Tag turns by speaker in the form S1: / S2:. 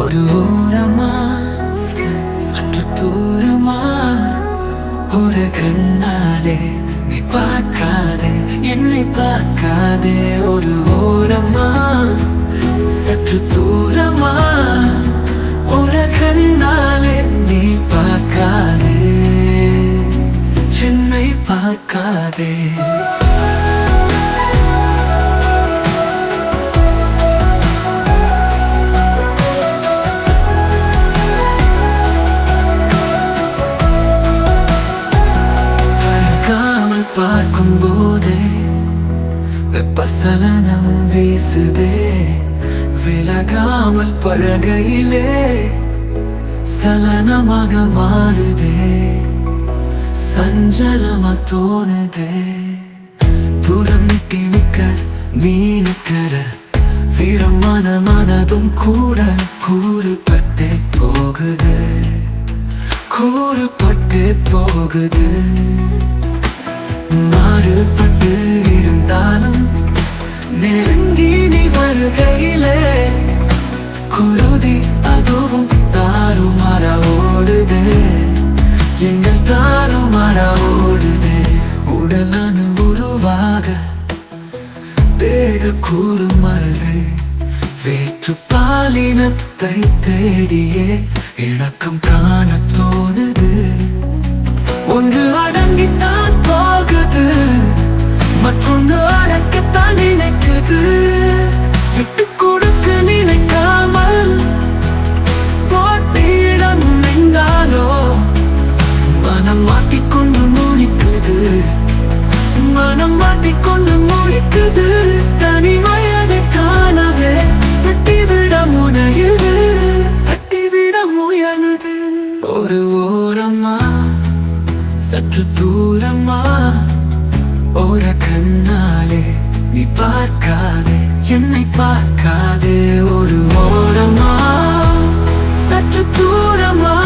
S1: ஒரு ஓரமா சற்று தூரமா? ஒரு கண்ணாலே நீ பார்க்காதே என்னை பார்க்காதே. ஒரு ஓரமா சற்று தூரமா? ஒரு கண்ணாலே நீ பார்க்காதே என்னை பார்க்காதே. போதே வெப்பசலனம் வீசுதே விலகாமல் பழகையிலே சலனமாக மாறுதே சஞ்சலமா தோணுதே. தூரம் நிட்டி நிக்க நீ வீரமான மனதும் கூட கூறுபட்டே போகுது கூறுபட்டே போகுது. மாறுபட்டு இருந்தாலும் நெருங்கி நீ வருகையிலே குருதி அதுவும் தாறுமாற ஓடுது. எங்கள் தாறுமாற ஓடுது. உடலான உருவாக தேக கூறு மருது. வேற்று பாலினத்தை தேடியே இணக்கம் காண மாட்டிக்கொண்டு மூடிக்குது. மனம் மாட்டிக்கொண்டு மூடிக்குது. தனிமையதை காணவே வெட்டிவிட முனையுது. தட்டிவிட முயலுது. ஒரு ஓரம்மா சற்று தூரம்மா ஒரு கண்ணாலே நீ பார்க்காதே என்னை பார்க்காதே. ஒரு ஓரமா சற்று தூரமா.